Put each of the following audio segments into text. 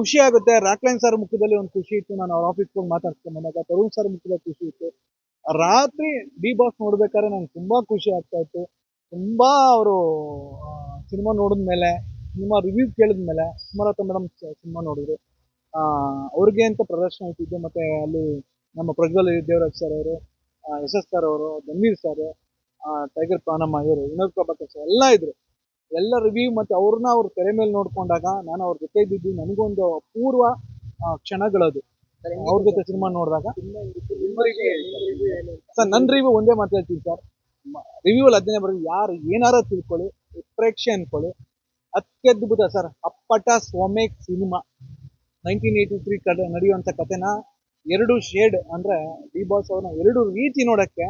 ಖುಷಿ ಆಗುತ್ತೆ. ರಾಕ್ಲೈನ್ ಸರ್ ಮುಖದಲ್ಲಿ ಒಂದು ಖುಷಿ ಇತ್ತು. ನಾನು ಅವ್ರ ಆಫೀಸ್ ಹೋಗಿ ಮಾತಾಡ್ಸ್ಕೊಂಡು ಬಂದಾಗ ತರುಣ್ ಸರ್ ಮುಖದಲ್ಲಿ ಖುಷಿ ಇತ್ತು. ರಾತ್ರಿ ಡಿ ಬಾಸ್ ನೋಡ್ಬೇಕಾದ್ರೆ ನಂಗೆ ತುಂಬಾ ಖುಷಿ ಆಗ್ತಾ ಇತ್ತು. ತುಂಬಾ ಅವರು ಸಿನಿಮಾ ನೋಡಿದ್ಮೇಲೆ ಸಿನಿಮಾ ರಿವ್ಯೂ ಕೇಳಿದ್ಮೇಲೆ ಸುಮಲತಾ ಮೇಡಮ್ ಸಿನಿಮಾ ನೋಡಿದ್ರು. ಅವ್ರಿಗೆ ಅಂತ ಪ್ರದರ್ಶನ ಇಟ್ಟಿದ್ದು ಮತ್ತೆ ಅಲ್ಲಿ ನಮ್ಮ ಪ್ರಜ್ವಲ್ ದೇವರಾಜ್ ಸರ್ ಅವರು ಎಸ್ ಸರ್ ಅವರು ಗಂಭೀರ್ ಸರ್ ಟೈಗರ್ ಪ್ರಾಣಮ್ಮ ಇವರು, ವಿನೋದ್ ಪ್ರಭಾಕರ್ ಸರ್ ಎಲ್ಲ ಇದ್ರು. ಎಲ್ಲ ರಿವ್ಯೂ ಮತ್ತೆ ಅವ್ರನ್ನ ಅವ್ರ ತೆರೆ ಮೇಲೆ ನೋಡ್ಕೊಂಡಾಗ ನಾನು ಅವ್ರ ಜೊತೆ ಇದ್ದಿದ್ದು ನನಗೊಂದು ಅಪೂರ್ವ ಕ್ಷಣಗಳದು. ಅವ್ರ ಜೊತೆ ಸಿನಿಮಾ ನೋಡಿದಾಗ? ಸರ್ ನನ್ನ ರಿವ್ಯೂ ಒಂದೇ ಮಾತು ಹೇಳ್ತೀನಿ ಸರ್. ರಿವ್ಯೂ ಅಲ್ಲಿ ಅದನ್ನೇ ಬರೋದು ಯಾರು ಏನಾರ ತಿಳ್ಕೊಳ್ಳಿ ಪ್ರೇಕ್ಷೆ ಅನ್ಕೊಳ್ಳಿ. ಅತ್ಯದ್ಭುತ ಸರ್ ಅಪ್ಪಟ ಸೋಮೇಕ್ ಸಿನಿಮಾ ನೈನ್ಟೀನ್ ಏಯ್ಟಿ ತ್ರೀ ಕಡೆ ನಡೆಯುವಂಥ ಕಥೆನ ಎರಡು ಶೇಡ್ ಅಂದ್ರೆ ಡಿ ಬಾಸ್ ಅವ್ರನ್ನ ಎರಡು ರೀತಿ ನೋಡಕ್ಕೆ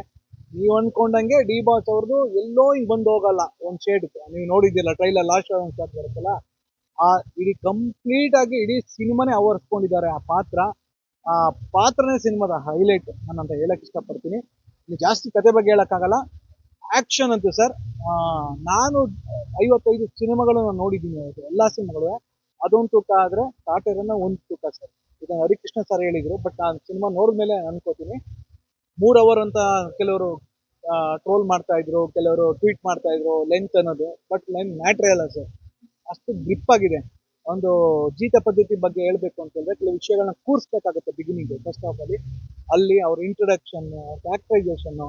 ನೀವು ಅನ್ಕೊಂಡಂಗೆ ಡಿ ಬಾಸ್ ಅವ್ರದ್ದು ಎಲ್ಲೋ ಹಿಂಗ್ ಬಂದು ಹೋಗಲ್ಲ, ಒಂದ್ ಶೇಡ್ ನೀವು ನೋಡಿದ್ದಿಲ್ಲ ಟ್ರೈಲರ್ ಲಾಸ್ಟ್ ಒಂದು ಶಾಟ್ ಬರುತ್ತಲ್ಲ? ಆ, ಇಡೀ ಕಂಪ್ಲೀಟ್ ಆಗಿ ಇಡೀ ಸಿನಿಮಾನೇ ಆವರಿಸ್ಕೊಂಡಿದ್ದಾರೆ ಆ ಪಾತ್ರ. ಆ ಪಾತ್ರನೇ ಸಿನಿಮಾದ ಹೈಲೈಟ್ ನಾನಂತ ಹೇಳಕ್ ಇಷ್ಟಪಡ್ತೀನಿ. ಇಲ್ಲಿ ಜಾಸ್ತಿ ಕತೆ ಬಗ್ಗೆ ಹೇಳಕ್ಕಾಗಲ್ಲ. ಆಕ್ಷನ್ ಅಂತ ಸರ್ ನಾನು ಐವತ್ತೈದು ಸಿನಿಮಾಗಳು ನಾನು ನೋಡಿದ್ದೀನಿ ಅವತ್ತು ಎಲ್ಲಾ ಸಿನಿಮಾಗಳು ಅದೊಂದು ತೂಕ ಆದರೆ ಕಾಟೇರನ್ನ ಒಂದು ತೂಕ ಸರ್ ಇದನ್ನ ಹರಿಕೃಷ್ಣ ಸರ್ ಹೇಳಿದ್ರು ಬಟ್ ನಾನು ಸಿನಿಮಾ ನೋಡಿದ್ಮೇಲೆ ಅನ್ಕೋತೀನಿ. ಮೂರ್ ಅವರ್ ಅಂತ ಕೆಲವರು ಟ್ರೋಲ್ ಮಾಡ್ತಾ ಇದ್ರು, ಕೆಲವರು ಟ್ವೀಟ್ ಮಾಡ್ತಾ ಇದ್ರು ಲೆಂತ್ ಅನ್ನೋದು. ಬಟ್ ಲೆಂತ್ ಮ್ಯಾಟ್ರೇ ಅಲ್ಲ ಸರ್ ಅಷ್ಟು ಗ್ರಿಪ್ ಆಗಿದೆ. ಒಂದು ಜೀತ ಪದ್ಧತಿ ಬಗ್ಗೆ ಹೇಳ್ಬೇಕು ಅಂತ ಹೇಳಿದ್ರೆ ಕೆಲವು ವಿಷಯಗಳನ್ನ ಕೂರಿಸ್ಬೇಕಾಗುತ್ತೆ ಬಿಗಿನಿಂಗ್ ಫಸ್ಟ್ ಆಫ್ ಅಲ್ಲಿ. ಅಲ್ಲಿ ಅವ್ರ ಇಂಟ್ರೊಡಕ್ಷನ್ ಕ್ಯಾರೆಕ್ಟರೈಸೇಷನ್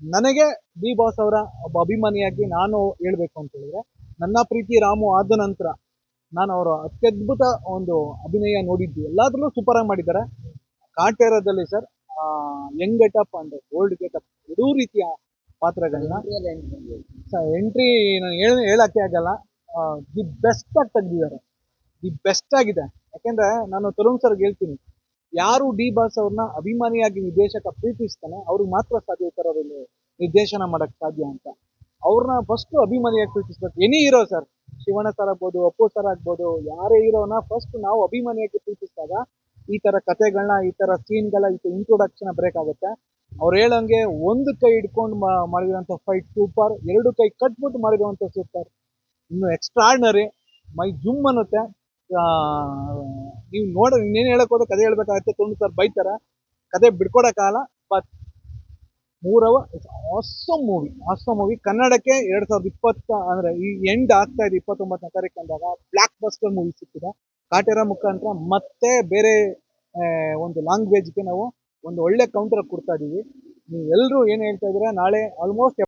ನನಗೆ ಡಿ ಬಾಸ್ ಅವರ ಒಬ್ಬ ಅಭಿಮಾನಿಯಾಗಿ ನಾನು ಹೇಳ್ಬೇಕು ಅಂತ ಹೇಳಿದ್ರೆ, ನನ್ನ ಪ್ರೀತಿ ರಾಮು ಆದ ನಂತರ ನಾನು ಅವರ ಅತ್ಯದ್ಭುತ ಒಂದು ಅಭಿನಯ ನೋಡಿದ್ದು. ಎಲ್ಲಾದ್ರಲ್ಲೂ ಸೂಪರ್ ಆಗಿ ಮಾಡಿದ್ದಾರೆ. ಕಾಟೇರದಲ್ಲಿ sir young getup and old getup ಎರಡೂ ರೀತಿಯ ಪಾತ್ರಗಳನ್ನ ಎಂಟ್ರಿ ನಾನು ಹೇಳ ಹೇಳಕ್ಕೆ ಆಗಲ್ಲ. ದಿ ಬೆಸ್ಟ್ ಆಗಿ ತೆಗ್ದಿದ್ದಾರೆ. ದಿ ಬೆಸ್ಟ್ ಆಗಿದೆ. ಯಾಕೆಂದ್ರೆ ನಾನು ತರುಣ್ ಸರ್ ಹೇಳ್ತೀನಿ ಯಾರು ಡಿ ಬಾಸ್ ಅವ್ರನ್ನ ಅಭಿಮಾನಿಯಾಗಿ ನಿರ್ದೇಶಕ ಪ್ರೀತಿಸ್ತಾನೆ ಅವ್ರಿಗೆ ಮಾತ್ರ ಸಾಧ್ಯ ಈ ನಿರ್ದೇಶನ ಮಾಡಕ್ ಸಾಧ್ಯ ಅಂತ. ಅವ್ರನ್ನ ಫಸ್ಟ್ ಅಭಿಮಾನಿಯಾಗಿ ಪ್ರೀತಿಸ್ಬೇಕು. Any hero sir Shivanna sir ಆಗ್ಬೋದು ಅಪ್ಪು ಸರ್ ಆಗ್ಬೋದು ಯಾರೇ ಹೀರೋನ ಫಸ್ಟ್ ನಾವು ಅಭಿಮಾನಿಯಾಗಿ ಪ್ರೀತಿಸಿದಾಗ ಈ ತರ ಕತೆಗಳನ್ನ ಈ ತರ ಸೀನ್ಗಳ ಈ ಇಂಟ್ರೊಡಕ್ಷನ್ ಬ್ರೇಕ್ ಆಗುತ್ತೆ ಅವ್ರು ಹೇಳಂಗೆ ಒಂದು ಕೈ ಹಿಡ್ಕೊಂಡು ಮಾಡಿರುವಂತ ಫೈಟ್ ಸೂಪರ್ ಎರಡು ಕೈ ಕಟ್ಬಿಟ್ಟು ಮಾಡಿರುವಂತ ಸೂಪರ್ ಇನ್ನು ಎಕ್ಸ್ಟ್ರಾರ್ಡಿನರಿ ಮೈ ಜುಮ್ ಅನ್ನುತ್ತೆ. ನೀವು ನೋಡ, ಇನ್ನೇನು ಹೇಳಕ್ ಹೋದ್ರೆ ಕತೆ ಹೇಳ್ಬೇಕಾಗತ್ತೆ. ತೊಂದು ಸರ್ ಬೈತಾರ. ಕತೆ ಬಿಡ್ಕೊಡಕ್ಕಾಗಲ್ಲ ಬಟ್ ಮೂರವ ಆಸಮ್ ಮೂವಿ ಆಸಮ್ ಮೂವಿ ಕನ್ನಡಕ್ಕೆ ಎರಡ್ ಸಾವಿರದ ಇಪ್ಪತ್ತ, ಅಂದ್ರೆ ಈ ಎಂಡ್ ಆಗ್ತಾ ಇದೆ, ಇಪ್ಪತ್ತೊಂಬತ್ತನೇ ತಾರೀಕು ಅಂದಾಗ ಬ್ಲಾಕ್ ಬಸ್ಟರ್ ಮೂವಿ ಸಿಕ್ಕಿದೆ. ಕಾಟೇರ ಮುಖಾಂತರ ಮತ್ತೆ ಬೇರೆ ಒಂದು ಲ್ಯಾಂಗ್ವೇಜ್ಗೆ ನಾವು ಒಂದು ಒಳ್ಳೆ ಕೌಂಟರ್ ಕೊಡ್ತಾ ಇದ್ದೀವಿ ನೀವು ಎಲ್ಲರೂ ಏನ್ ಹೇಳ್ತಾ ಇದ್ದೀರಾ, ನಾಳೆ ಆಲ್ಮೋಸ್ಟ್